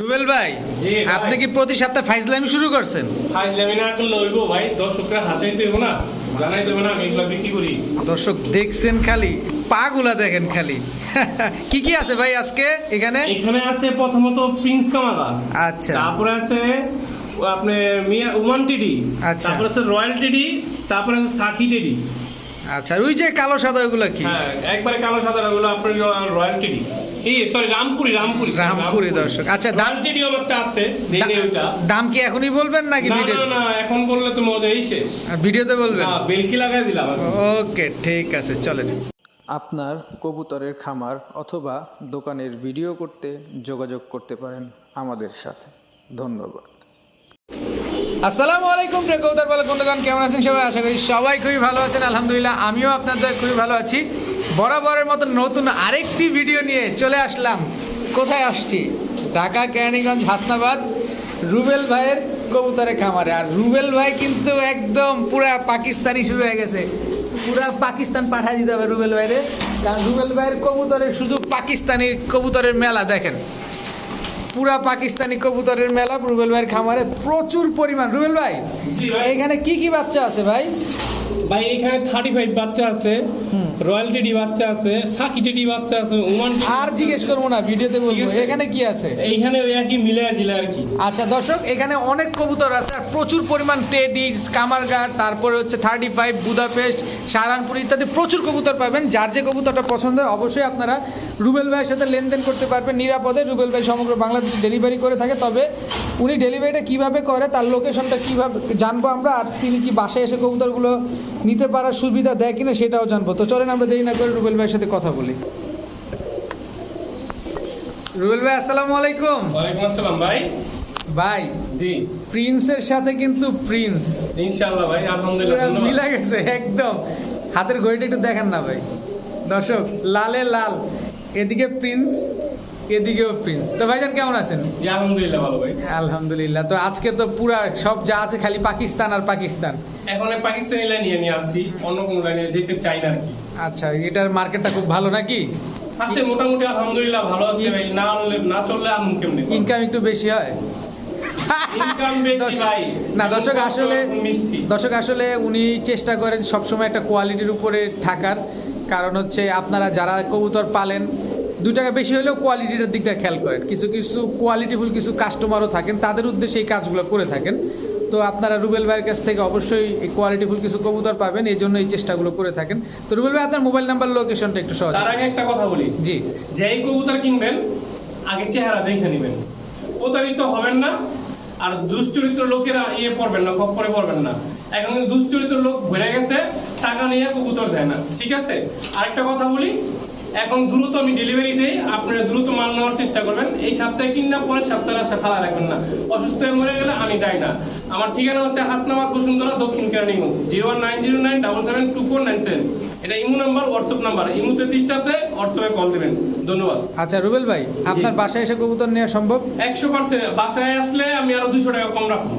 রুবেল ভাই আপনি কি প্রতি সপ্তাহে ফাইজলামি শুরু করছেন? ফাইজলামি না করলে হইব ভাই দর্শকরা হাসাই দেবো না জানাই দেবো না আমি এগুলো বিক্রি করি। দর্শক দেখছেন খালি পাগুলা দেখেন খালি। কি কি আছে ভাই আজকে এখানে? এখানে আছে প্রথমত প্রিন্স কামাগা আচ্ছা। তারপরে আছে আপনার মিয়া উমান টিডি আচ্ছা। তারপরে আছে রয়্যাল টিডি তারপরে আছে সাকি টিডি। আচ্ছা ওই যে কালো সাদা ওগুলো কি? হ্যাঁ একবারে কালো সাদা ওগুলো আপনার রয়্যাল টিডি এই সরি রামপুরি রামপুরি। রামপুরি দর্শক আচ্ছা দাম টিডিও একটা আছে দেখে ওইটা। দাম কি এখনই বলবেন নাকি ভিডিও না না এখন বললে তো মজাই শেষ। ভিডিওতে বলবেন? না বেলকি লাগাই দিলাম ওকে ঠিক আছে চলেন। আপনার কবুতরের খামার অথবা দোকানের ভিডিও করতে যোগাযোগ করতে পারেন আমাদের সাথে। ধন্যবাদ। আসসালামু আলাইকুম প্রিয় কৌতার বলে বন্ধুগণ, কেমন আছেন সবাই? আশা করি সবাই খুবই ভালো আছেন, আলহামদুলিল্লাহ, আমিও আপনাদের খুবই ভালো আছি। বরাবরের মতো নতুন আরেকটি ভিডিও নিয়ে চলে আসলাম। কোথায় আসছি? ঢাকা, কেরানীগঞ্জ, হাসনাবাদ, রুবেল ভাইয়ের কবুতরের খামারে। আর রুবেল ভাই কিন্তু একদম পুরা পাকিস্তানি শুরু হয়ে গেছে। পুরা পাকিস্তান পাঠিয়ে দিতে হবে রুবেল ভাইরে। কারণ রুবেল ভাইয়ের কবুতরের শুধু পাকিস্তানি কবুতরের মেলা দেখেন। পুরা পাকিস্তানি কবুতরের মেলা রুবেল ভাইয়ের খামারে প্রচুর পরিমাণ। রুবেল ভাই এখানে কি কি বাচ্চা আছে ভাই? ভাই এখানে থার্টি ফাইভ বাচ্চা আছে। রয়্যাল টেডি বাচ্চা আছে সাকি টেডি বাচ্চা আছে ওমান আর জিজ্ঞেস করব না ভিডিওতে বলব। এখানে কি আছে? এইখানে ওই একই মিলে জিলে আর কি। আচ্ছা দর্শক এখানে অনেক কবুতর আছে আর প্রচুর পরিমাণ টেডি কামারগার তারপরে হচ্ছে থার্টি ফাইভ বুদাপেস্ট সারানপুর ইত্যাদি প্রচুর কবুতর পাবেন। যার যে কবুতরটা পছন্দ হয় অবশ্যই আপনারা রুবেল ভাইয়ের সাথে লেনদেন করতে পারবেন। নিরাপদে রুবেল ভাই সমগ্র বাংলাদেশে ডেলিভারি করে থাকে। তবে উনি ডেলিভারিটা কীভাবে করে তার লোকেশনটা কীভাবে জানব আমরা আর তিনি কি বাসায় এসে কবুতরগুলো নিতে পারার সুবিধা দেয় কিনা সেটাও জানব। তো চলেন আমরা দেরি না করে রুবেল ভাইয়ের সাথে কথা বলি। রুবেল ভাই আসসালামু আলাইকুম। ওয়ালাইকুম আসসালাম ভাই। ভাই জি। প্রিন্সের সাথে কিন্তু প্রিন্স। ইনশাআল্লাহ ভাই আলহামদুলিল্লাহ মিলা গেছে একদম। হাতের ঘড়িটা একটু দেখেন না ভাই। দর্শক লালে লাল। এদিকে প্রিন্স এদিকেও প্রিন্স তো ভাইজান কেমন আছেন? আলহামদুলিল্লাহ ভালো ভাই। আলহামদুলিল্লাহ। তো আজকে তো পুরা সব যা আছে খালি পাকিস্তান আর পাকিস্তান। এখন পাকিস্তানি লাইনে নিয়ে আসছি অন্য কোনো লাইনে যেতে চাই না আর কি। আচ্ছা এটার মার্কেটটা খুব ভালো নাকি? আছে মোটামুটি আলহামদুলিল্লাহ ভালো আছে ভাই। না না চললে আর কেমনে ইনকাম একটু বেশি হয়? না দর্শক আসলে মিষ্টি। দর্শক আসলে উনি চেষ্টা করেন সবসময় একটা কোয়ালিটির উপরে থাকার। কারণ হচ্ছে আপনারা যারা কবুতর পালেন দু টাকা বেশি হলেও কোয়ালিটিটার দিকটা খেয়াল করেন। কিছু কিছু কোয়ালিটিফুল কিছু কাস্টমারও থাকেন তাদের উদ্দেশ্যে এই কাজগুলো করে থাকেন। তো আপনারা রুবেল ভাইয়ের কাছ থেকে অবশ্যই কোয়ালিটিফুল কিছু কবুতর পাবেন এই জন্য এই চেষ্টাগুলো করে থাকেন। তো রুবেল ভাই আপনার মোবাইল নাম্বার লোকেশনটা একটু সহজ। তার আগে একটা কথা বলি। জি। যেই কবুতর কিনবেন আগে চেহারা দেখে নেবেন। প্রতারিত হবেন না আর দুশ্চরিত্র লোকেরা ইয়ে পড়বেন না খপ্পরে পড়বেন না। এখন দুশ্চরিত্র লোক ভরে গেছে টাকা নিয়ে কবুতর দেয় না। ঠিক আছে? আরেকটা কথা বলি এখন দ্রুত আমি ডেলিভারি দেই আপনারা দ্রুত মাল নেওয়ার চেষ্টা করবেন। এই সপ্তাহে কিনা পরে সপ্তাহে আসা ফালা রাখবেন না। অসুস্থ হয়ে মরে গেলে আমি দায় না। আমার ঠিকানা হচ্ছে হাসনাবাদ বসুন্ধরা দক্ষিণ Keraniganj zero one nine zero nine double seven two four nine seven এটা ইমো নাম্বার হোয়াটসঅ্যাপ নাম্বার। ইমোতে তিরিশটাতে হোয়াটসঅ্যাপে কল দেবেন। ধন্যবাদ। আচ্ছা রুবেল ভাই আপনার বাসায় এসে কবুতর নেওয়া সম্ভব? একশো পার্সেন্ট। বাসায় আসলে আমি আরও দুশো টাকা কম রাখব।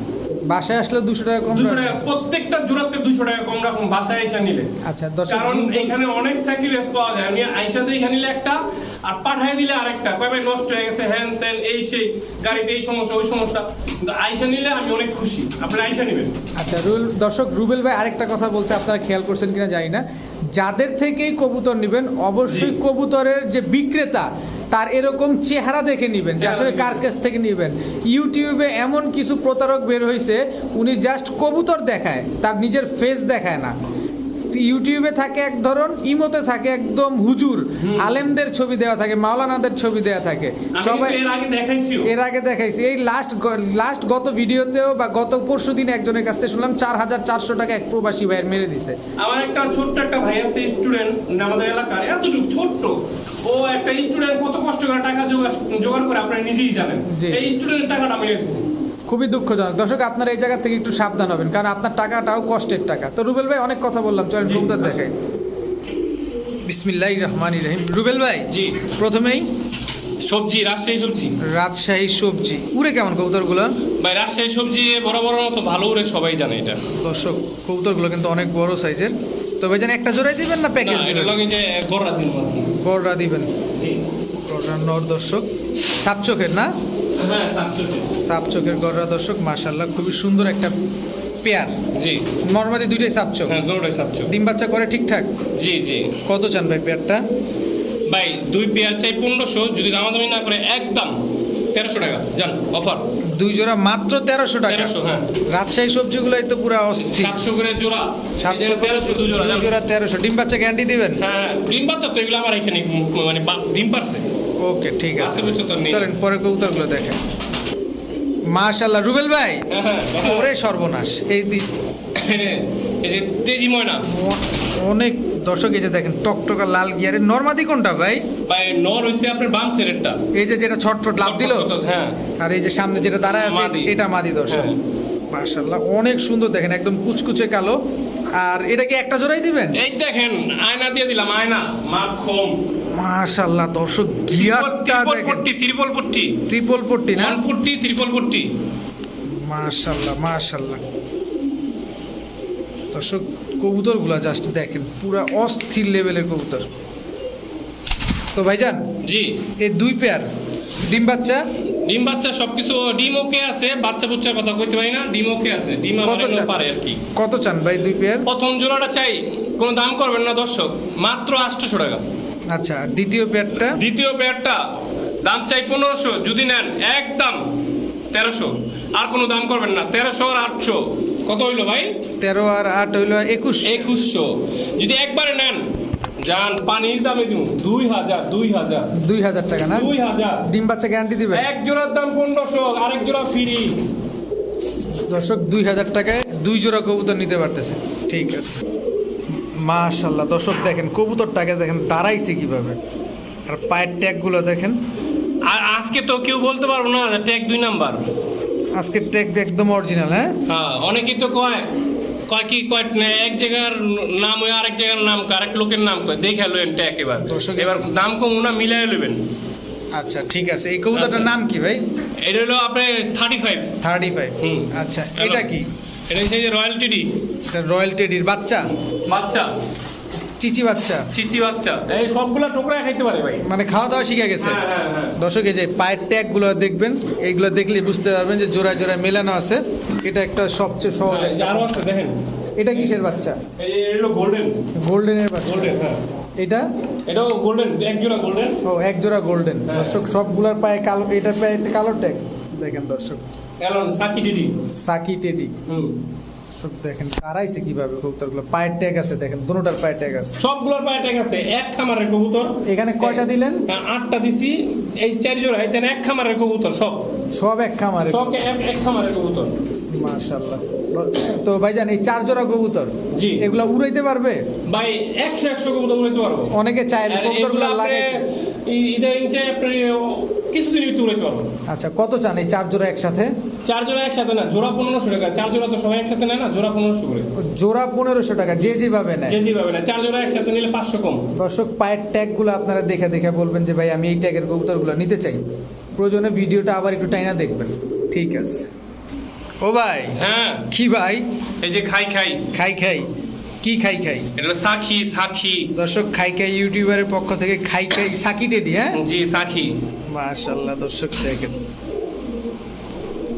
বাসায় আসলে দুশো টাকা কম দুশো টাকা প্রত্যেকটা জোড়াতে দুশো টাকা কম রাখুন বাসায় এসে নিলে। আচ্ছা দর্শক কারণ এখানে অনেক স্যাক্রিফাইস পাওয়া যায়। আমি আইসাতে এখানে নিলে একটা আর পাঠায় দিলে আরেকটা। কয় ভাই নষ্ট হয়ে গেছে হ্যান ত্যান এই সেই গাড়িতে এই সমস্যা ওই সমস্যা। কিন্তু আইসা নিলে আমি অনেক খুশি। আপনারা আইসা নেবেন। আচ্ছা রুল দর্শক রুবেল ভাই আরেকটা কথা বলছে আপনারা খেয়াল করছেন কিনা জানি না। যাদের থেকেই কবুতর নেবেন অবশ্যই কবুতরের যে বিক্রেতা তার এরকম চেহারা দেখে নেবেন যে আসলে কার কাছ থেকে নেবেন। ইউটিউবে এমন কিছু প্রতারক বের হয়েছে উনি জাস্ট কবুতর দেখায় তার নিজের ফেস দেখায় না। ইউটিউবে থাকে এক ধরন ইমোতে থাকে একদম হুজুর আলেমদের ছবি দেওয়া থাকে মাওলানাদের ছবি দেওয়া থাকে। সবাই এর আগে দেখাইছিও। এর আগে দেখাইছি। এই লাস্ট লাস্ট গত ভিডিওতেও বা গত পরশু দিন একজনের কাছ থেকে শুনলাম চার হাজার চারশো টাকা এক প্রবাসী ভাইয়ের মেরে দিছে। আমার একটা ছোট্ট একটা ভাই আছে স্টুডেন্ট আমাদের এলাকার এতটুকু ছোট্ট। ও একটা স্টুডেন্ট কত কষ্ট করে টাকা জোগাড় করে আপনারা নিজেই জানেন। এই স্টুডেন্টের টাকাটা মেরে দিচ্ছে খুবই দুঃখজনক। দর্শক আপনারা এই জায়গা থেকে একটু সাবধান হবেন কারণ আপনার টাকাটাও কষ্টের টাকা। তো রুবেল ভাই অনেক কথা বললাম চলেন আসুন। দেখাই বিসমিল্লাহ রহমান রহিম। রুবেল ভাই জি। প্রথমেই সবজি রাজশাহী সবজি। রাজশাহী সবজি। উড়ে কেমন কবুতরগুলো? ভাই রাজশাহী সবজি বড় বড় মতো ভালো উড়ে সবাই জানে এটা। দর্শক কবুতরগুলো কিন্তু অনেক বড় সাইজের। তবে যেন একটা জোড়াই দিবেন না প্যাকেজ দিবেন লগে যে গড়রা দিন গড়রা দিবেন। জি। নর দর্শক। সাত চোখের না? হ্যাঁ সাপ চোখের। গড়রা দর্শক মাশাল্লাহ খুবই সুন্দর একটা পেয়ার। জি। নর্মালি দুইটাই সাপ চোখ। হ্যাঁ দুটোই সাতচল্লিশ ডিম বাচ্চা করে ঠিকঠাক? জি জি। কত চান ভাই পেয়ারটা? ভাই দুই পেয়ার চাই পনেরোশো যদি দামাদামি না করে একদম তেরোশো টাকা। যান অফার। দুই জোড়া মাত্র তেরোশো টাকা। তেরোশো হ্যাঁ। রাজশাহী সবজিগুলোই তো পুরো অস্থির। সাতশো করে জোড়া। সাতশো তেরোশো দুই। জোড়া তেরোশো। ডিম বাচ্চা গ্যারান্টি দিবেন? হ্যাঁ ডিম বাচ্চা তো এগুলো আমার এখানে মানে ডিম পারছে। ওকে ঠিক আছে। চলেন পরের কবুতরগুলো দেখেন। মাশাল্লাহ রুবেল ভাই হ্যাঁ হ্যাঁ ওরে সর্বনাশ। এই তেজি ময়না। অনেক দর্শক এই যে দেখেন টকটকা লাল গিয়ারের নর্মাদি কোনটা ভাই? ভাই নর হইছে আপনার বাম সেরেরটা এই যে যেটা ছটফট লাভ দিল? হ্যাঁ। আর এই যে সামনে যেটা দাঁড়ায় আছে। এটা মাদি দর্শক। মাশাল্লাহ অনেক সুন্দর দেখেন একদম কুচকুচে কালো। আর এটা কি একটা জোড়াই দিবেন? এই দেখেন আয়না দিয়ে দিলাম আয়না। মাখম। মাশাল্লাহ দর্শক গিয়ারটা ত্রিপল দেখেন। ত্রিপল পট্টি। ট্রিপল পট্টি না? পট্টি ত্রিপল পট্টি। মাশাল্লাহ মাশাল্লাহ দর্শক কবুতরগুলো জাস্ট দেখেন পুরা অস্থির লেভেলের কবুতর। তো ভাইজান জি। এই দুই পেয়ার ডিম বাচ্চা? ডিম বাচ্চা সবকিছু ডিম ওকে আছে বাচ্চা বুচ্চার কথা কইতে পারি না ডিম ওকে আছে ডিম কত চান? পারে আর কি। কত চান ভাই দুই পেয়ার প্রথম জোড়াটা চাই কোনো দাম করবেন না দর্শক মাত্র আটশোশো টাকা। আচ্ছা দ্বিতীয় পেয়ারটা দ্বিতীয় পেয়ারটা দাম চাই পনেরোশো যদি নেন একদম তেরোশো। আর কোনো দাম করবেন না তেরোশো আর আটশো। কত হইল ভাই? তেরো আর আট হইল একুশ। একুশশো। যদি একবারে নেন যান পানির দামে দিন দুই হাজার দুই হাজার। দুই হাজার টাকা না? দুই হাজার। ডিম বাচ্চা গ্যারান্টি দিবে? এক জোড়ার দাম পনেরোশো আরেক জোড়া ফ্রি দর্শক দুই হাজার টাকায় দুই জোড়া কবুতর নিতে পারতেছে। ঠিক আছে। মাশাল্লাহ দর্শক দেখেন কবুতরটাকে দেখেন দাঁড়াইছে কীভাবে। আর পায়ের ট্যাগগুলো দেখেন। আর আজকে তো কেউ বলতে পারব না ট্যাগ দুই নাম্বার। আজকে ট্যাগ একদম অরিজিনাল হ্যাঁ? হ্যাঁ অনেকেই তো কয় কয় কি কয় না, এক জায়গার নাম ওই আরেক জায়গার নাম কয় আরেক লোকের নাম কয় দেখে লইন ট্যাগ এবার। দর্শক- এবার দাম কম না মিলাই লইবেন। আচ্ছা ঠিক আছে এই কবুতরটার আচ্ছা। নাম কি ভাই? এটা হলো আপনার থার্টি ফাইভ থার্টি ফাইভ হুম। আচ্ছা এটা কি? এটা হচ্ছে যে রয়্যালটি ডি এটা রয়্যাল টেডির বাচ্চা? বাচ্চা। চিচি বাচ্চা? চিচি বাচ্চা। এই সবগুলা টোকরা খাইতে পারে ভাই। মানে খাওয়া দাওয়া শিখে গেছে? হ্যাঁ হ্যাঁ হ্যাঁ। দর্শক এই যে পায়ের ট্যাগগুলো দেখবেন এইগুলো দেখলে বুঝতে পারবেন যে জোড়ায় জোড়ায় মেলানো আছে। এটা একটা সবচেয়ে সহজ আরও আছে দেখেন। এটা কিসের বাচ্চা? এই এটা হলো গোল্ডেন। গোল্ডেনের বাচ্চা। গোল্ডেন এটা? এটাও গোল্ডেন এক জোড়া গোল্ডেন। ও এক জোড়া গোল্ডেন। দর্শক সবগুলার পায়ে কালো এটার পায়ে একটা কালো ট্যাগ। দেখেন দর্শক। সাকি টেডি। সাকি টেডি। হুম। সব দেখেন কারাইছে কীভাবে কবুতরগুলো? পায়ের ট্যাগ আছে দেখেন দুটোটার পায়ের ট্যাগ আছে। সবগুলোর পায়ের ট্যাগ আছে এক খামারের কবুতর। এখানে কয়টা দিলেন? হ্যাঁ, আটটা দিছি এই চারি জোড়া এক খামারের কবুতর সব। সব এক খামারে সব এক খামারের কবুতর। মাশাআল্লাহ। তো ভাইজান এই চার জোড়া কবুতর জি। এগুলা উড়াইতে পারবে? ভাই একশো একশো কবুতর উড়াইতে পারব। অনেকে চায় আর কবুতরগুলো লাগে। ইদারিং চাই আপনি কিছুদিনের ভিতরে উড়াইতে পারব। আচ্ছা কত চান এই চার জোড়া একসাথে? চার জোড়া একসাথে না জোড়া পনেরোশো টাকা। চার জোড়া তো সবাই একসাথে নেয় না জোড়া পনেরোশো করে। জোড়া পনেরোশো টাকা যে যেভাবে নেয়। যে যেভাবে না চার জোড়া একসাথে নিলে পাঁচশো কম। দর্শক পায়ের ট্যাগগুলো আপনারা দেখে দেখে বলবেন যে ভাই আমি এই ট্যাগের কবুতরগুলো নিতে চাই। প্রয়োজনে ভিডিওটা আবার একটু টাইনা দেখবেন। ঠিক আছে। ও ভাই। হ্যাঁ। কি ভাই? এই যে খাই খাই। খাই খাই। কি খাই খাই? এটা হলো সাখি সাখি। দর্শক খাই খাই ইউটিউবারের পক্ষ থেকে খাই খাই সাকি টেডি হ্যাঁ? জি সাখি। মাশাআল্লাহ দর্শক দেখেন।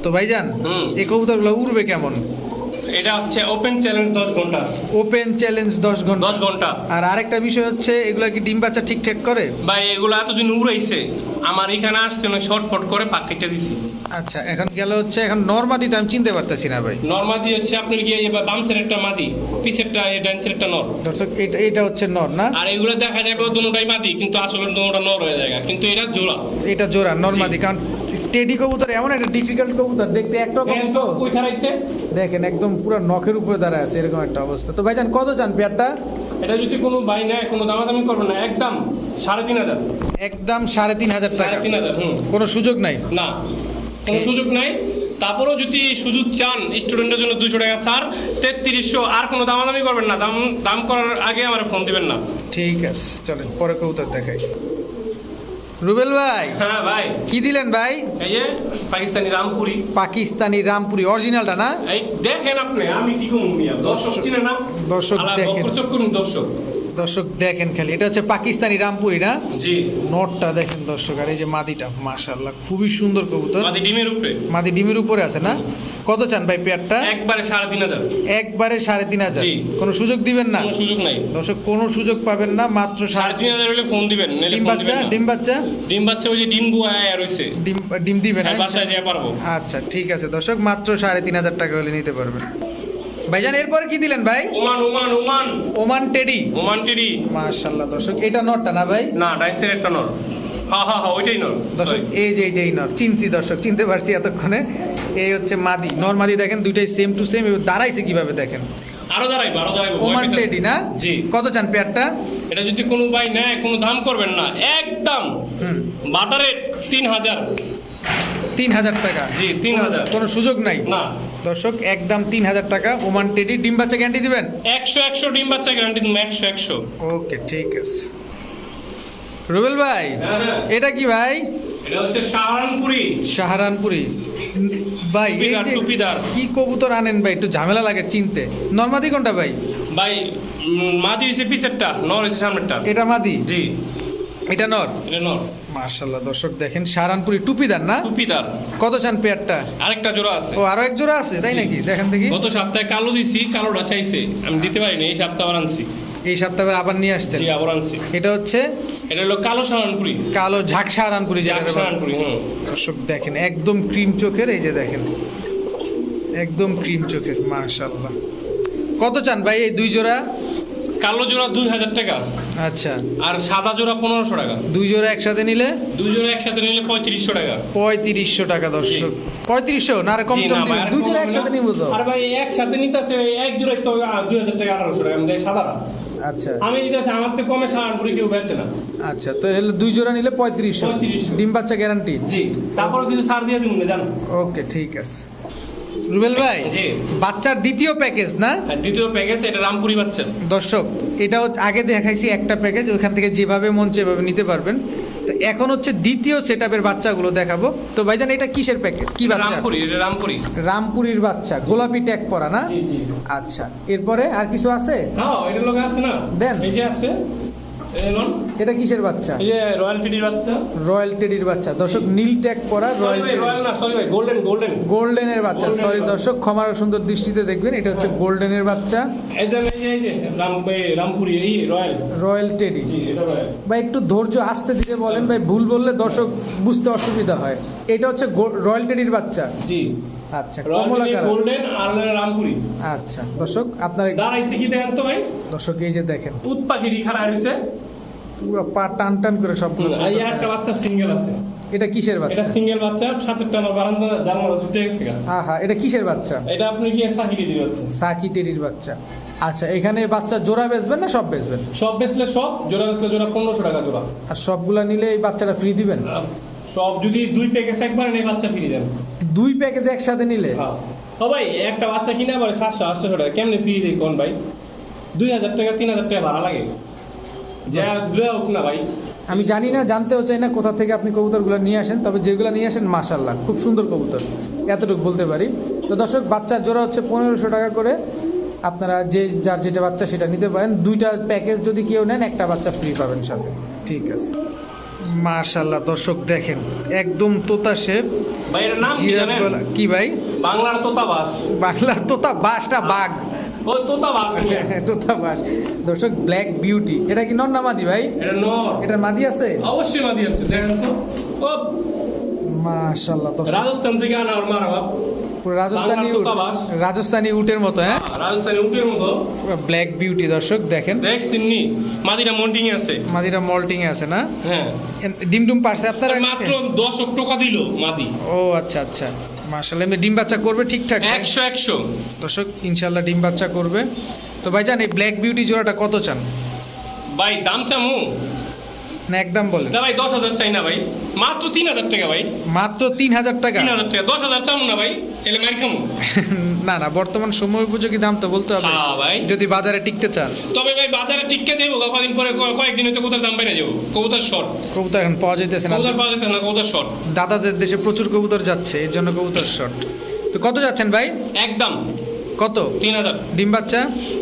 তো ভাইজান। এই কবুতরগুলো উড়বে কেমন? এটা হচ্ছে ওপেন চ্যালেঞ্জ দশ ঘণ্টা। ওপেন চ্যালেঞ্জ দশ ঘণ্টা। দশ ঘণ্টা। আর আরেকটা বিষয় হচ্ছে এগুলা কি ডিম বাচ্চা ঠিকঠাক করে? ভাই এগুলো এতদিন উড়াইছে। আমার এখানে আসছে না শর্টফট করে পাখিটা দিছি। আচ্ছা এখন গেল হচ্ছে এখন নর্মাদি তো আমি চিনতে পারতেছি না ভাই। নর্মাদি হচ্ছে আপনার এবার বাম সাইডেরটা মাদি পিছেরটা এই ডান সাইডেরটা নর। দর্শক এটা এটা হচ্ছে নর না? আর এগুলো দেখা যাবে দুটোটাই মাদি কিন্তু আসলে দুটোটা নর হয়ে যায় কিন্তু এটা জোড়া। এটা জোড়া নর্মাদি কারণ টেডি কবুতর এমন একটা ডিফিকাল্ট কবুতর দেখতে একরকম তো দেখেন একদম পুরো নখের উপরে দাঁড়ায় আছে এরকম একটা অবস্থা। তো ভাইজান কত চান পেয়ারটা? এটা যদি কোনো বাই নেয় কোনো দামাদামি করবে না একদম সাড়ে তিন হাজার। একদম সাড়ে তিন হাজার টাকা। তিন হাজার হুম। কোনো সুযোগ নাই? না কোনো সুযোগ নাই। তারপরেও যদি সুযোগ চান স্টুডেন্টের জন্য দুশো টাকা স্যার তেত্রিশশো আর কোনো দামাদামি করবেন না। দাম দাম করার আগে আমার ফোন দিবেন না। ঠিক আছে চলেন পরে কবুতর দেখাই। রুবেল ভাই হ্যাঁ ভাই। কি দিলেন ভাই? এই যে পাকিস্তানি রামপুরি। পাকিস্তানি রামপুরি অরিজিনালটা না? এই দেখেন আপনি আমি কি কম দর্শক চিনে না? দর্শক দেখেন। দর্শক। দর্শক দেখেন খালি এটা হচ্ছে পাকিস্তানি রামপুরি না? জি। নটটা দেখেন দর্শক আর এই যে মাদিটা মাশাল্লাহ খুবই সুন্দর কবুতর। মাদি ডিমের উপরে। মাদি ডিমের উপরে আছে না? কত চান ভাই পেয়ারটা? একবারে সাড়ে তিন হাজার। একবারে সাড়ে তিন হাজার। জি। কোনো সুযোগ দিবেন না? কোনো সুযোগ নাই। দর্শক কোনো সুযোগ পাবেন না মাত্র সাড়ে সাড়ে তিন হাজার হলে ফোন দিবেন নাহলে ডিম বাচ্চা? ডিম বাচ্চা? ডিম বাচ্চা ওই যে ডিম বুয়া আর রইছে ডিম ডিম দিবেন হ্যাঁ হ্যাঁ? বাসায় যেতে পারব। আচ্ছা ঠিক আছে দর্শক মাত্র সাড়ে তিন হাজার টাকা হলে নিতে পারবেন। ভাইজান এরপরে কি দিলেন ভাই? Oman Oman Oman. Oman teddy. Oman tree মাশাল্লাহ দর্শক এটা নটটা না ভাই? না একটা হ্যাঁ হ্যাঁ ওইটাই নর দর্শক এই যে এইটাই নর চিনছি দর্শক চিনতে পারছি এতক্ষণে। এই হচ্ছে মাদি। নর মাদি দেখেন দুইটাই সেম টু সেম দাঁড়াইছে কীভাবে দেখেন? আরও দাঁড়াইবো আরও দাঁড়াইবো ওমান টেডি না? জি। কত চান পেয়ারটা? এটা যদি কোনো ভাই নেয় কোনো দাম করবেন না। একদম বাটারে তিন হাজার। তিন হাজার টাকা। জি তিন হাজার কোনো সুযোগ নাই। না। দর্শক একদম তিন হাজার টাকা। ওমান টেডি ডিম বাচ্চা গ্যারান্টি দিবেন? একশো একশো ডিম বাচ্চা গ্যারান্টি তুমি একশো একশো। ওকে ঠিক আছে। রুবেল ভাই হ্যাঁ হ্যাঁ। এটা কি ভাই? হচ্ছে সাহারানপুরি। ভাই। কি কবুতর আনেন ভাই? একটু ঝামেলা লাগে চিনতে। নর্মাদি কোনটা ভাই? ভাই মাদি হয়েছে পিসেরটা নর হয়েছে সামনেরটা। এটা মাদি? জি। এটা নর? এটা নর। মার্শাল্লাহ দর্শক দেখেন সাহারানপুরি টুপিদার না? টুপিদার। কত চান পেয়ারটা? আরেকটা জোড়া আছে। ও আরও এক জোড়া আছে তাই নাকি? দেখেন দেখি। গত সপ্তাহে কালো দিছি কালোটা চাইছে। আমি দিতে পারিনি এই সপ্তাহে আবার আনছি। এই সপ্তাহে আবার নিয়ে আসছেন? জি আবার আনছি। এটা হচ্ছে? এটা হলো কালো সাহারানপুরি। কালো ঝাক। হুম। দর্শক দেখেন একদম ক্রিম চোখের এই যে দেখেন। একদম ক্রিম চোখের মার্শাল্লাহ কত চান ভাই এই দুই জোড়া? কালো জোড়া দুই হাজার টাকা। আচ্ছা। আর সাদা জোড়া পনেরোশো টাকা। দুই জোড়া একসাথে নিলে? দুই জোড়া একসাথে নিলে পঁয়ত্রিশশো টাকা। পঁয়ত্রিশশো টাকা দর্শক। পঁয়ত্রিশশো? না কম ভাই, দুই জোড়া একসাথে। নিব তো। আর ভাই একসাথে নিতেছে এক জোড়া তো দুই হাজার টাকা আঠারোশো টাকা। আমি সাদাটা। আচ্ছা। আমি নিতেছি আমার তো কমে কেউ বেচে না। আচ্ছা তো এলে দুই জোড়া নিলে পঁয়ত্রিশশো। 3500 ডিম বাচ্চা গ্যারান্টি জি তারপরে কিছু ছাড় দিয়ে দিন জানো। ওকে ঠিক আছে। রুবেল ভাই বাচ্চার দ্বিতীয় প্যাকেজ না? দ্বিতীয় প্যাকেজ এটা রামপুরি বাচ্চা। দর্শক এটা আগে দেখাইছি একটা প্যাকেজ ওইখান থেকে যেভাবে মন সেভাবে নিতে পারবেন। তো এখন হচ্ছে দ্বিতীয় সেট বাচ্চাগুলো দেখাবো। তো ভাইজান এটা কিসের প্যাকেজ কি বাচ্চা? রামপুরি এটা রামপুরি। রামপুরির বাচ্চা গোলাপি ট্যাগ পরা না? আচ্ছা এরপরে আর কিছু আছে? হ্যাঁ এটার লোক আছে না। দেন। এই যে আছে। এটা কিসের বাচ্চা? এই যে রয়্যাল টিডির বাচ্চা। রয়্যাল টেডির বাচ্চা। দর্শক নীল ট্যাগ পরা রয়্যাল রয়্যাল না সরি ভাই গোল্ডেন গোল্ডেন। গোল্ডেনের বাচ্চা সরি দর্শক ক্ষমার সুন্দর দৃষ্টিতে দেখবেন এটা হচ্ছে গোল্ডেনের বাচ্চা। এই এই যে এই যে রামপুরি এই রয়্যাল। Royal teddy. জি এটা রয়্যাল। ভাই একটু ধৈর্য আসতে দিতে বলেন ভাই ভুল বললে দর্শক বুঝতে অসুবিধা হয়। এটা হচ্ছে রয়্যাল টেডির বাচ্চা। জি। আচ্ছা কমলা কালার। গোল্ডেন আর রামপুরি। আচ্ছা দর্শক আপনার দাঁড়াইছে কি দেখেন তো ভাই। দর্শক এই যে দেখেন। উত পাখিরি খাড়া হয়েছে পুরো পা টান টান করে সব এই একটা বাচ্চা সিঙ্গেল আছে। এটা কিসের এটা বাচ্চা সিঙ্গেল বাচ্চা সাতেরটা আমার বারান্দা জানালা ছুটে গেছে গা। আহা এটা কিসের বাচ্চা? এটা আপনি কি সাকিয়ে দিয়ে যাচ্ছেন সাকি টেডির বাচ্চা। আচ্ছা এখানে বাচ্চা জোড়া বেচবেন না সব বেচবেন? সব বেচলে সব জোড়া বেচলে জোড়া পনেরোশো টাকা জোড়া। আর সবগুলা নিলে এই বাচ্চাটা ফ্রি দিবেন? সব যদি দুই প্যাকেজ একবার নেই বাচ্চা ফিরে দেন দুই প্যাকেজ একসাথে নিলে? হ্যাঁ। ভাই একটা বাচ্চা কিনে আবার সাতশো আটশো টাকা। কেমনে ফ্রি দেয় কোন ভাই? দুই হাজার টাকা তিন হাজার টাকা ভাড়া লাগে। যা হোক না ভাই। আমি জানি না জানতেও চাই না কোথা থেকে আপনি কবুতরগুলো নিয়ে আসেন তবে যেগুলো নিয়ে আসেন মাশাল্লাহ খুব সুন্দর কবুতর। এতটুকু বলতে পারি। তো দর্শক বাচ্চার জোড়া হচ্ছে পনেরোশো টাকা করে। আপনারা যে যার যেটা বাচ্চা সেটা নিতে পারেন। দুইটা প্যাকেজ যদি কেউ নেন একটা বাচ্চা ফ্রি পাবেন সাথে। ঠিক আছে। মাশাল্লাহ দর্শক দেখেন একদম তোতা শেপ ভাই নাম কি জানেন? কি ভাই? বাংলার তোতাবাস। বাংলার তোতা বাসটা বাঘ? ও। তোতা বাস দর্শক ব্ল্যাক বিউটি এটা কি নন মাদি ভাই? এটা নর। এটার মাদি আছে? অবশ্যই মাদি আছে দেখেন তো। ও রাজস্থান থেকে আনা মারা বাপ। রাজস্থানি। রাজস্থানি উটের মতো হ্যাঁ? রাজস্থানী উটের মতো। ব্ল্যাক বিউটি দর্শক দেখেন। মন্টিং আছে। মাদিরা মল্টিং এ আছে না? হ্যাঁ। ডিম ডুম পারছে আপনারা মাত্র দশ টাকা দিল মাদি। ও আচ্ছা আচ্ছা। ডিম বাচ্চা করবে ঠিকঠাক একশো একশো। দর্শক ইনশাল্লাহ ডিম বাচ্চা করবে। তো ভাইজান এই ব্ল্যাক বিউটি জোড়াটা কত চান? ভাই দাম চামু। না একদম বলেন। না ভাই দশ হাজার চাই না ভাই। মাত্র তিন হাজার টাকা ভাই। মাত্র তিন হাজার টাকা? তিন হাজার টাকা। দশ হাজার চামু না ভাই এলে মার খামু। না না বর্তমান সময় উপযোগী দাম তো বলতে হবে। হ্যাঁ ভাই। যদি বাজারে টিকতে চান। তবে ভাই বাজারে টিকে যাব কদিন পরে কয়েকদিন হয়তো কোথাও দাম বেড়ে যাব কবুতর শর্ট কবুতর এখন পাওয়া যাইতেছে না। কবুতর পাওয়া যেতে না কবুতর শর্ট দাদাদের দেশে প্রচুর কবুতর যাচ্ছে এর জন্য কবুতর শর্ট তো কত যাচ্ছেন ভাই? একদম। কত? তিন হাজার। ডিম বাচ্চা?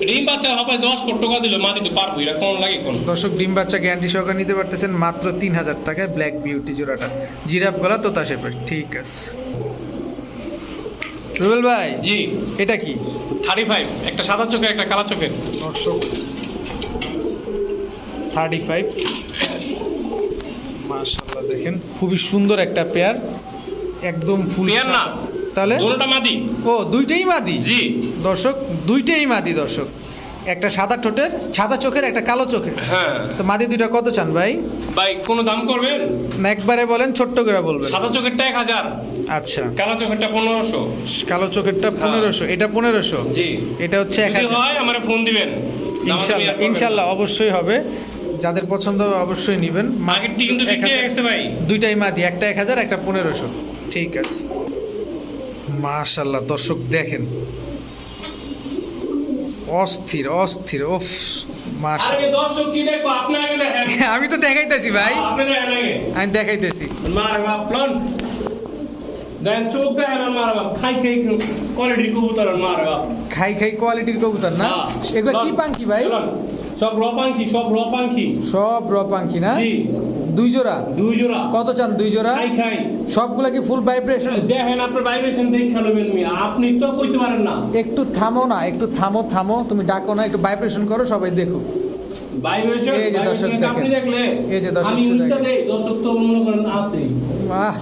ডিম বাচ্চা হবে দশ কোটি টাকা দিলে মা দিতে পারব এটা কোন লাগে কোন? দর্শক ডিম বাচ্চা গ্যারান্টি সহকারে নিতে পারতেছেন মাত্র তিন হাজার টাকায় ব্ল্যাক বিউটি জোড়াটা। জিরাফ গলা তোতা শেপের। ঠিক আছে। রুবেল ভাই জি। এটা কি? থার্টি ফাইভ একটা সাদা চোখের একটা কালা চোখের দর্শক থার্টি ফাইভ মাশাল্লাহ দেখেন খুবই সুন্দর একটা পেয়ার একদম ফুল পেয়ার না? তাহলে? দুটোটা মাদি। ও দুইটাই মাদি? জি। দর্শক দুইটাই মাদি দর্শক। একটা সাদা ঠোঁটের সাদা চোখের একটা কালো চোখের। হ্যাঁ। তো মাদি দুইটা কত চান ভাই? ভাই কোনো দাম করবেন? না একবারে বলেন ছোট্ট করে বলবেন। সাদা চোখেরটা এক হাজার। আচ্ছা। কালো চোখেরটা পনেরোশো। কালো চোখেরটা পনেরোশো। এটা পনেরোশো? জি। এটা হচ্ছে এক হয় আমার ফোন দিবেন। ইনশাল্লাহ ইনশাল্লাহ অবশ্যই হবে। যাদের পছন্দ হবে অবশ্যই নেবেন। মার্কেটটি কিন্তু ভাই। দুইটাই মাদি একটা এক হাজার একটা পনেরোশো। ঠিক আছে। মাশাল্লাহ দর্শক দেখেন। অস্থির অস্থির ওফ আমি তো দেখাইতেছি ভাই। আমি দেখাইতেছি। খাই খাই কোয়ালিটির কবুতর আর খাই খাই কোয়ালিটির কবুতর না? হ্যাঁ। এগুলো কি পাঙ্কি ভাই? সব র পাঙ্কি সব র পাঙ্কি। সব র পাঙ্কি না? দুই জোড়া? দুই জোড়া। কত চান দুই জোড়া? খাই খাই। সবগুলা কি ফুল ভাইব্রেশন দেখেন আপনার ভাইব্রেশন দেখে খেলবেন মিয়া। আপনি তো কইতে পারেন না। একটু থামো না একটু থামো থামো। তুমি ডাকো না একটু ভাইব্রেশন করো সবাই দেখো।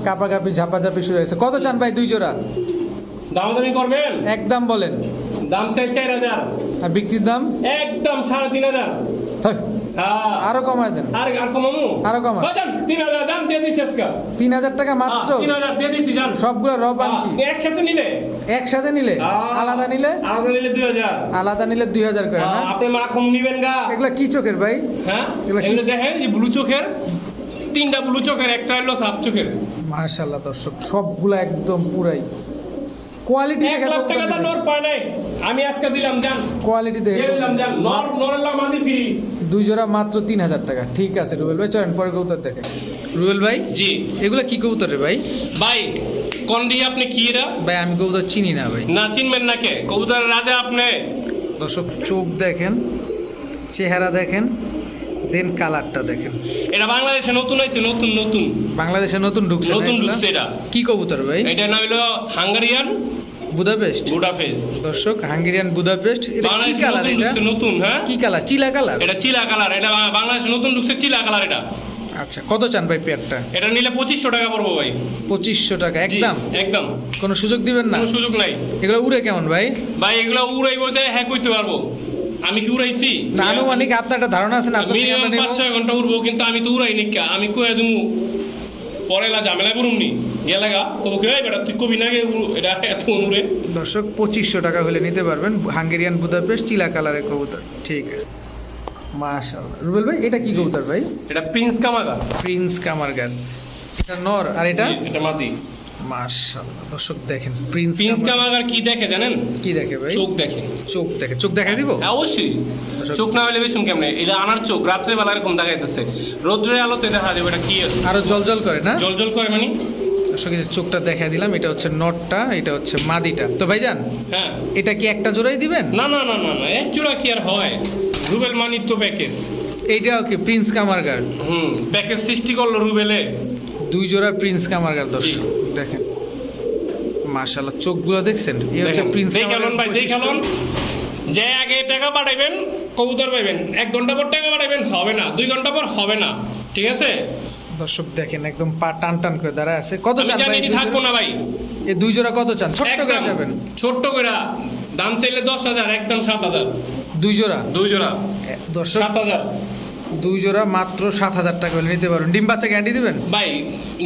কাপাকাপি ঝাপাঝাপি শুরু হয়েছে। কত চান ভাই দুই জোড়া? দামাদামি করবেন? একদম বলেন। দাম চাই চার হাজার। আর বিক্রির দাম? একদম সাড়ে তিন হাজার। আরও কমায় দেন। আর আর কমামু? আরও কমা। বাজান তিন হাজার দাম দিয়ে দিছি আজকে। তিন হাজার টাকা মাত্র? হ্যাঁ, দিয়ে দিছি জান। সবগুলো র পাঙ্কি হ্যাঁ, একসাথে নিলে? একসাথে নিলে? হ্যাঁ। আলাদা নিলে? আলাদা নিলে আলাদা করে না? হ্যাঁ, আপনি মাখম নিবেন গা। এগুলা কি চোখের ভাই? হ্যাঁ এগুলো দেখেন যে ব্লু চোখের তিনটা ব্লু চোখের একটা হলো সাপ চোখের। মাশাল্লাহ দর্শক সবগুলা একদম পুরাই। কোয়ালিটি এক লাখ টাকা তার নর পায় নাই। আমি আজকে দিলাম জান। কোয়ালিটি দেখে দিলাম জান। নর নরের লাম ফ্রি দুই জোড়া মাত্র তিন হাজার টাকা। ঠিক আছে রুবেল ভাই চলেন পরে কবুতর দেখে। রুবেল ভাই? জি। এগুলা কি কবুতর রে ভাই? ভাই কোন দিয়ে আপনি কি এরা? ভাই আমি কবুতর চিনি না ভাই। না চিনবেন না কে? কবুতরের রাজা আপনি। দর্শক চোখ দেখেন চেহারা দেখেন দেন কালারটা দেখেন। এটা বাংলাদেশে নতুন হয়েছে নতুন নতুন। বাংলাদেশে নতুন ঢুকছে নতুন? ঢুকছে এটা। কি কবুতর ভাই? এটার নাম হলো হাঙ্গারিয়ান। বুদাপেস্ট? বুডাফেস দর্শক হাঙ্গেরিয়ান বুদাপেস্ট এটা কি কালার এটা? নতুন হ্যাঁ? কি কালার? চিলা কালার? এটা চিলা কালার এটা বাংলাদেশে নতুন ঢুকছে চিলা কালার এটা। আচ্ছা কত চান ভাই পেয়ারটা? এটা নিলে পঁচিশশো টাকা পড়ব ভাই। পঁচিশশো টাকা একদম? একদম। কোনো সুযোগ দিবেন না? কোনো সুযোগ নাই। এগুলো উড়ে কেমন ভাই? ভাই এগুলো উড়াইবো যে হ্যাঁ কইতে পারব। আমি কি উড়াইছি? না আনুমানিক আপনার একটা ধারণা আছে না মিনিমাম পাঁচ ছয় ঘণ্টা উড়বো কিন্তু আমি তো উড়াই নিকা আমি কয়ে দিমু পরে এলা ঝামেলা করুমনি গেলে গা কবো কি ভাই বেটা তুই কবি না গে এটা এত উড়ে দর্শক পঁচিশশো টাকা হলে নিতে পারবেন হাঙ্গেরিয়ান বুদাপেস্ট চিলা কালারের কবুতর। ঠিক আছে। মাশাআল্লাহ। রুবেল ভাই এটা কি কবুতর ভাই? এটা প্রিন্স কামাগা প্রিন্স কামারগান এটা নর আর এটা? এটা মাদি। মাশাআল্লাহ। দর্শক দেখেন প্রিন্স প্রিন্স কামাগার কি দেখে জানেন? কি দেখে ভাই? চোখ দেখে। চোখ দেখে। চোখ দেখা দিব? হ্যাঁ, অবশ্যই। চোখ না হলে বেশুন কেমনে? এটা আনার চোখ রাত্রে বেলা এরকম দেখাইতেছে। রোদ্রের আলোতে দেখা যাবে এটা কি? আরও জল জল করে না? জল জল করে মানে? দর্শক চোখটা দেখা দিলাম এটা হচ্ছে নটটা এটা হচ্ছে মাদিটা। তো ভাইজান হ্যাঁ। এটা কি একটা জোড়াই দিবেন? না না না না না এক জোড়া কি আর হয়? রুবেল মানির তো প্যাকেজ। এইটাও কি প্রিন্স কামারগার হুম প্যাকেজ সৃষ্টি করল রুবেলে। দুই জোড়া প্রিন্স কামারগার দর্শক দেখেন। মাশাআল্লাহ চোখগুলো দেখছেন? এই হচ্ছে প্রিন্স দেখালন ভাই দেখালন যে আগে টাকা পাঠাইবেন কবুতর পাইবেন। এক ঘণ্টা পর টাকা পাঠাইবেন হবে না। দুই ঘণ্টা পর হবে না। ঠিক আছে? দর্শক দেখেন একদম পা টান টান করে দাঁড়ায় আছে। কত চান ভাই থাকব? না ভাই। এই দুই জোড়া কত চান? ছোট্ট করে যাবেন। ছোট্ট করে। দাম চাইলে দশ হাজার একদম সাত হাজার। দুই জোড়া? দুই জোড়া। এ, দর্শক সাত হাজার। দুই জোড়া মাত্র সাত হাজার টাকা হলে নিতে পারবেন। ডিম বাচ্চা গ্যারান্টি দিবেন? ভাই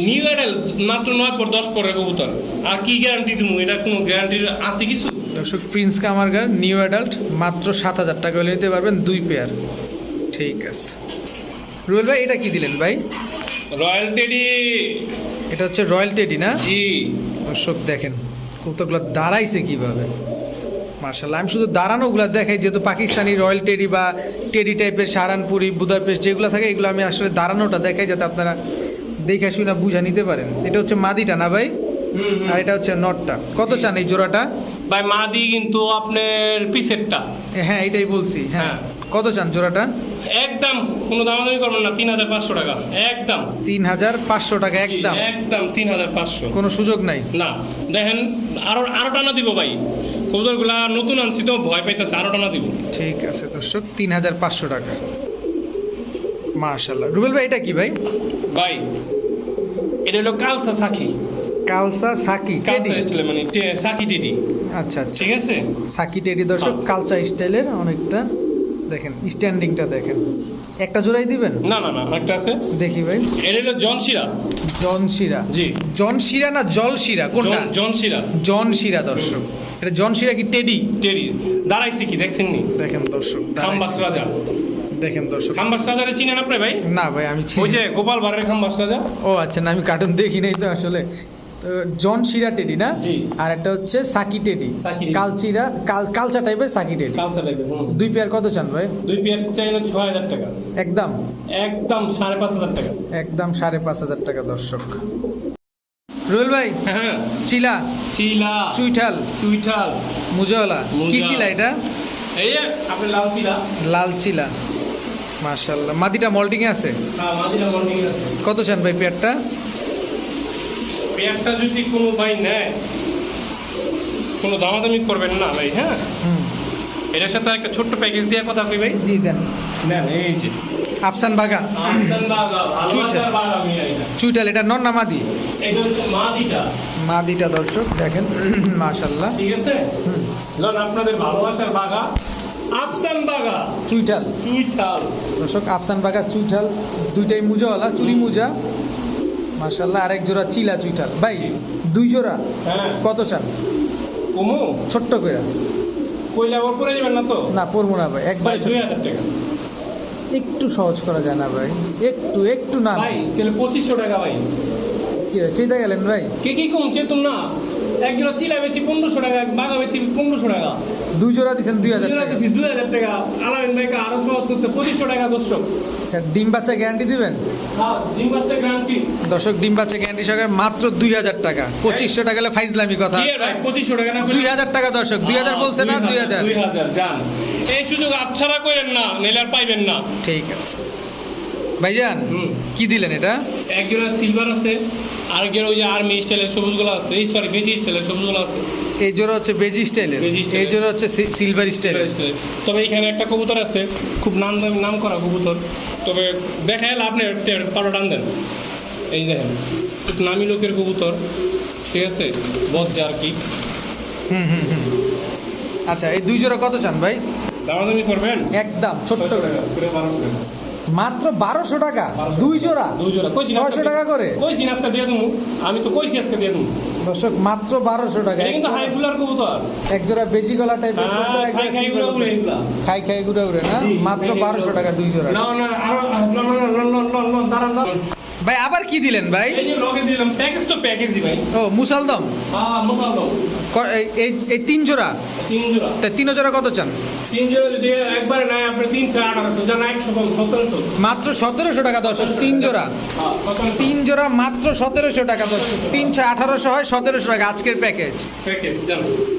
নিউ এডেল মাত্র নয় পর দশ পরের কবুতর। আর কি গ্যারান্টি দিব এটার কোনো গ্যারান্টি আছে কিছু? দর্শক প্রিন্স কামারগার নিউ অ্যাডাল্ট মাত্র সাত হাজার টাকা হলে নিতে পারবেন দুই পেয়ার ঠিক আছে। রুয়েল ভাই এটা কি দিলেন ভাই? রয়্যাল টেডি এটা হচ্ছে রয়্যাল টেডি না? জি। দর্শক দেখেন কৌতুকগুলো দাঁড়াইছে কীভাবে? মার্শাল্লাহ আমি শুধু দাঁড়ানোগুলো দেখাই যেহেতু পাকিস্তানি রয়্যাল টেরি বা টেডি টাইপের সারানপুরি বুদাপেস্ট যেগুলো থাকে এগুলো আমি আসলে দাঁড়ানোটা দেখাই যাতে আপনারা দেখে শুনে বুঝা নিতে পারেন। এটা হচ্ছে মাদিটা না ভাই। আর এটা হচ্ছে নটটা। কত চান এই জোড়াটা? ভাই মাদি কিন্তু আপনার পিসেরটা। হ্যাঁ এটাই বলছি হ্যাঁ। হ্যাঁ। কত চান জোড়াটা? একদম কোনো দামাদামি করবেন না তিন হাজার পাঁচশো টাকা। একদম। তিন হাজার পাঁচশো টাকা একদম। একদম তিন হাজার পাঁচশো। কোনো সুযোগ নাই? না দেখেন আরও আরও টানা দিব ভাই। কবুতর নতুন আনছি তো ভয় পাইতেছে আরও টানা দিব। ঠিক আছে দর্শক তিন হাজার পাঁচশো টাকা। মাশাল্লাহ রুবেল ভাই এটা কি ভাই? ভাই এটা হলো কালসা সাকি কালসা সাকি কালসা। স্টাইলে মানে সাকি টিডি। আচ্ছা আচ্ছা। ঠিক আছে? সাকি টেডি দর্শক। কালচা স্টাইলের অনেকটা দেখেন স্ট্যান্ডিংটা দেখেন। একটা জোড়াই দিবেন? না না না একটা আছে। দেখি ভাই। এটা হলো জনশিরা জন শিরা। জি। জন শিরা না জল শিরা? কোনটা? জন- জনশিরা জন শিরা দর্শক। এটা জন শিরা কি টেডি? টেরি দাঁড়াইছি কি দেখছেন নি? দেখেন দর্শক খাম্বাস রাজা। দেখেন দর্শক। খাম্বাস রাজারে চিনেন আপনি ভাই? না ভাই আমি ওই যে গোপাল বাড়ির খাম্বাস রাজা? ও আচ্ছা না আমি কার্টুন দেখি নাই তো আসলে। জন শিরা টেডি না? আর একটা হচ্ছে সাকি টেডি। কালচিরা কাল কালচা টাইপের সাকি টেডি কালসা টাইপের দুই পেয়ার কত চান ভাই? দুই পেয়ার চাইলে ছয় হাজার টাকা। একদম। একদম সাড়ে পাঁচ হাজার টাকা। একদম সাড়ে পাঁচ হাজার টাকা দর্শক। রুবেল ভাই হ্যাঁ চিলা। চিলা। চুইঠাল। চুইঠাল। মুজওয়ালা। কি। চিলা এটা? এই আপনি লাল চিলা। লাল চিলা। মাশাল্লাহ মাদিটা মল্টিং এ আছে? হ্যাঁ মাদিরা মর্নিং আছে। কত চান ভাই পেয়ারটা পেয়ারটা যদি কোনো ভাই নেয় কোনো দামাদামি করবেন না ভাই হ্যাঁ? এটার সাথে একটা ছোট্ট প্যাকেজ দিয়ে কথা কই ভাই? জি দেন। নেন এই যে। আফসান বাগা। আমদান বাগা না। চুইটাল এটা নন না মাদি? এটা হচ্ছে মাদিটা। মাদিটা দর্শক দেখেন। মাশাল্লাহ ঠিক আছে? লন আপনাদের ভালোবাসার বাগা আফসান বাগা। চুইটাল। চুইঠাল দর্শক আফসান বাগা চুইঠাল দুইটাই মুজাওয়ালা চুরি মুজা। মাশাল্লাহ আরেক জোড়া চিলা চুইঠাল। ভাই দুই জোড়া? হ্যাঁ। কত চান? কমু? ছোট্ট করে কইলে আবার পরে যাবেন না তো? না পড়ব না ভাই একবার একবারে দুই হাজার টাকা। একটু সহজ করা যায় না ভাই একটু একটু না। ভাই তাহলে পঁচিশশো টাকা ভাই। কি গেলেন ভাই? কে কি কমছে তোমরা না। এক কিলো চিলা বেচি পনেরোশো টাকা বেচি পনেরোশো টাকা। দুই জোড়া দিচ্ছেন দুই হাজার দুই হাজার টাকা। আলামিন ভাইকে আরও সহজ করতে পঁচিশশো টাকা দর্শক। আচ্ছা ডিম বাচ্চা গ্যারান্টি দিবেন? হ্যাঁ ডিম বাচ্চা গ্যারান্টি দর্শক ডিম বাচ্চা গ্যারান্টি মাত্র দুই হাজার টাকা। পঁচিশশো টাকা হলে ফাইজলামি কথা। পঁচিশশো টাকা না দুই হাজার টাকা দর্শক দুই হাজার বলছে না দুই হাজার দুই হাজার যান। এই সুযোগ আচ্ছাড়া করেন না নিলে আর পাইবেন না। ঠিক আছে। ভাইজান। কি দিলেন এটা? এক জোড়া সিলভার আছে। আর জোড়া ওই যে আর্মি স্টাইলের সবুজগুলো আছে। এই সরি বেজি স্টাইলের সবুজগুলো আছে। এই জোড়া হচ্ছে বেজি স্টাইলের। এই জোড়া হচ্ছে সিলভার স্টাইলের তবে এখানে একটা কবুতর আছে খুব নাম নাম করা কবুতর। তবে দেখা গেলে আপনি পারো টান দেন। এই দেখেন খুব নামি লোকের কবুতর ঠিক আছে? বজ্জা আর কি। হুম হুম হুম। আচ্ছা এই দুই জোড়া কত চান ভাই? দামাদামি করবেন? একদম ছোট্ট। করে মাত্র বারোশো টাকা দুই জোড়া দুই জোড়া ছয়শো টাকা করে কইছি না আজকে দিয়ে দেবো আমি তো কইছি আজকে দিয়ে দেবো দর্শক মাত্র বারোশো টাকা কিন্তু হাই ফুলার কবুতর এক জোড়া বেজি গলা টাইপের হ্যাঁ, খাই খাই উড়ে উড়ে ঘুরে ঘুরে না মাত্র বারোশো টাকা দুই জোড়া না না ভাই আবার কি দিলেন ভাই? প্যাকেজ তো প্যাকেজই ভাই। ও মুসালদম? হ্যাঁ এই- এই তিন জোড়া? তিন জোড়া। তা তিন জোড়া কত চান? তিন জোড়া যদি একবারে নাই আপনি তিনশো আঠারোশো সতেরোশো। মাত্র সতেরোশো টাকা দশ তিন জোড়া। হ্যাঁ তিন জোড়া মাত্র সতেরোশো টাকা দর্শক তিনশো আঠারোশো হয় সতেরোশো টাকা আজকের প্যাকেজ প্যাকেজ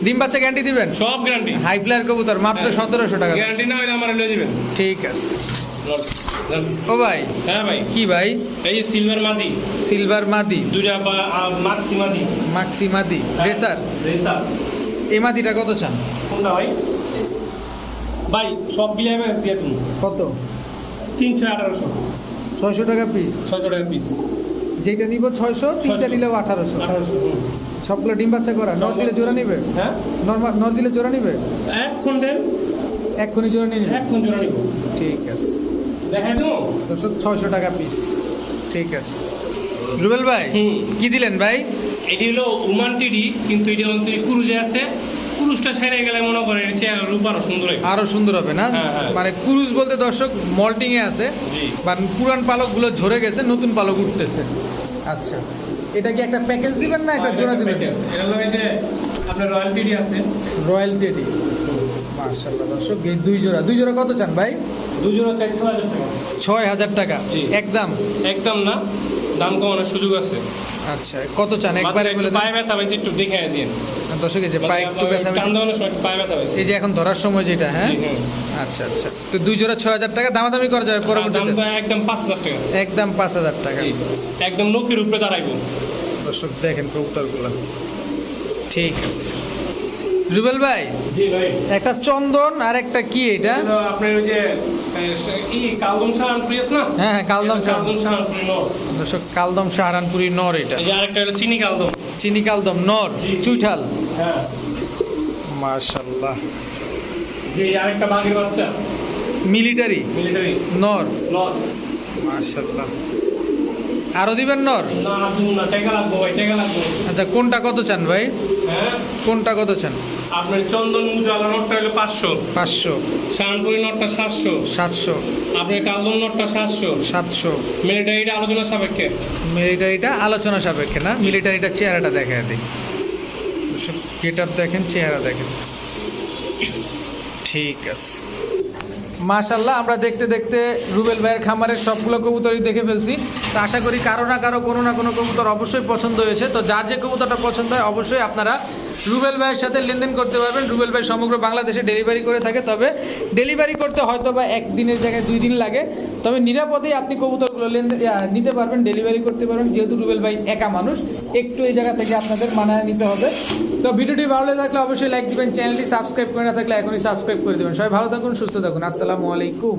ডিম বাচ্চা গ্যারান্টি দিবেন? সব গ্যারান্টি হাই ফ্লায়ার কবুতর মাত্র হ্যাঁ। সতেরোশো টাকা গ্যারান্টি না হলে আমার লয়ে যাবেন। ঠিক আছে। ও ভাই। হ্যাঁ ভাই। কি ভাই? এই সিলভার মাদি। সিলভার মাদি। দুইটা বা মাক্সি মাদি। মাক্সি মাদি। রেসার রেসার এই মাদিটা কত চান? কোনটা ভাই? ভাই সব গিলে এভারেজ দিয়ে তুমি কত? তিনশো আঠারোশো। ছয়শো টাকা পিস ছয়শো টাকা পিস যেটা নিব ছয়শো তিনটা 600 নিলেও আঠারোশো। আঠারোশো সবগুলো ডিম বাচ্চা করা। নর দিলে জোড়া নিবে? হ্যাঁ? নর্মাল নর দিলে জোড়া নিবে? এক দেন এক্ষুনি জোড়া নিয়ে নিবে এখন জোড়া নিব। ঠিক আছে। ছয়শো টাকা পিস ঠিক আছে। রুবেল ভাই কি দিলেন ভাই? এটি হলো উমান টিডি কিন্তু এটি অন্তত কুরুজে আছে। কুরুজটা সেরে গেলে মনে করেন এর চেয়ে রূপ আরও সুন্দর হয় আরও সুন্দর হবে না? হ্যাঁ, হ্যাঁ। মানে ক্রুজ বলতে দর্শক মল্টিং এ আছে। বা পুরান পালকগুলো ঝরে গেছে নতুন পালক উঠতেছে। আচ্ছা। এটা কি একটা প্যাকেজ দিবেন না একটা জোড়া দিবেন? এটা হলো এই যে আপনার রয়্যাল টিডি আছে। Royal teddy. মার্শাল্লাহ দর্শক এই দুই জোড়া। দুই জোড়া কত চান ভাই? দু জোড়া চাই ছ হাজার টাকা। ছয় হাজার টাকা। একদম? একদম না দাম কমানোর সুযোগ আছে। আচ্ছা কত চান? একবারে বলে পায়ে ব্যথা পাইছে একটু দেখে দিন। দর্শক এই যে পায়ে একটু ব্যথা টান সময় পায়ে ব্যথা পাইছে। এই যে এখন ধরার সময় যেটা হ্যাঁ? হ্যাঁ। আচ্ছা আচ্ছা। তো দুই জোড়া ছয় হাজার টাকা দামাদামি করা যাবে পরবর্তীতে? একদম পাঁচ হাজার টাকা। একদম পাঁচ হাজার টাকা। একদম নখের উপরে দাঁড়াইবো। দর্শক দেখেন কবুতরগুলো। ঠিক আছে। রুবেল ভাই? একটা চন্দন আর একটা কি এটা? আপনার ওই যে কালদম সাহারানপুরি আছে না? হ্যাঁ হ্যাঁ কালদম কালদম সাহারানপুরি নর। দর্শক কালদম সাহারানপুরি নর এটা। এই আরেকটা হলো চিনি কালদম। চিনি কালদম নর। চুইঠাল। হ্যাঁ। মাশাল্লাহ যে আরেকটা বাঘের বাচ্চা। মিলিটারি। মিলিটারি। নর। নর। মাশাল্লাহ আরও দিবেন নর? আচ্ছা কোনটা কত চান ভাই? হ্যাঁ? কোনটা কত চান? আপনার চন্দন উজালা নটটা হলো পাঁচশো। পাঁচশো। শাহানপুরি নটটা সাতশো। সাতশো। আপনার কালদম নটটা সাতশো। সাতশো। মিলিটারিটা আলোচনা সাপেক্ষে? মিলিটারিটা আলোচনা সাপেক্ষে না মিলিটারিটা চেহারাটা দেখা দিই গেট আপ দেখেন চেহারা দেখেন। ঠিক আছে। মাশাল্লাহ আমরা দেখতে দেখতে রুবেল ভাইয়ের খামারের সবগুলো কবুতরই দেখে ফেলছি। তো আশা করি কারও না কারও কোনো না কোনো কবুতর অবশ্যই পছন্দ হয়েছে। তো যার যে কবুতরটা পছন্দ হয় অবশ্যই আপনারা রুবেল ভাইয়ের সাথে লেনদেন করতে পারবেন। রুবেল ভাই সমগ্র বাংলাদেশে ডেলিভারি করে থাকে, তবে ডেলিভারি করতে হয়তো বা একদিনের জায়গায় দুই দিন লাগে। তবে নিরাপদেই আপনি কবুতরগুলো লেনদেন নিতে পারবেন ডেলিভারি করতে পারবেন। যেহেতু রুবেল ভাই একা মানুষ, একটু এই জায়গা থেকে আপনাদের মানায় নিতে হবে। তো ভিডিওটি ভালো থাকলে অবশ্যই লাইক দিবেন চ্যানেলটি সাবস্ক্রাইব করে না থাকলে এখনই সাবস্ক্রাইব করে দেবেন। সবাই ভালো থাকুন, সুস্থ থাকুন। আসসালামু আলাইকুম।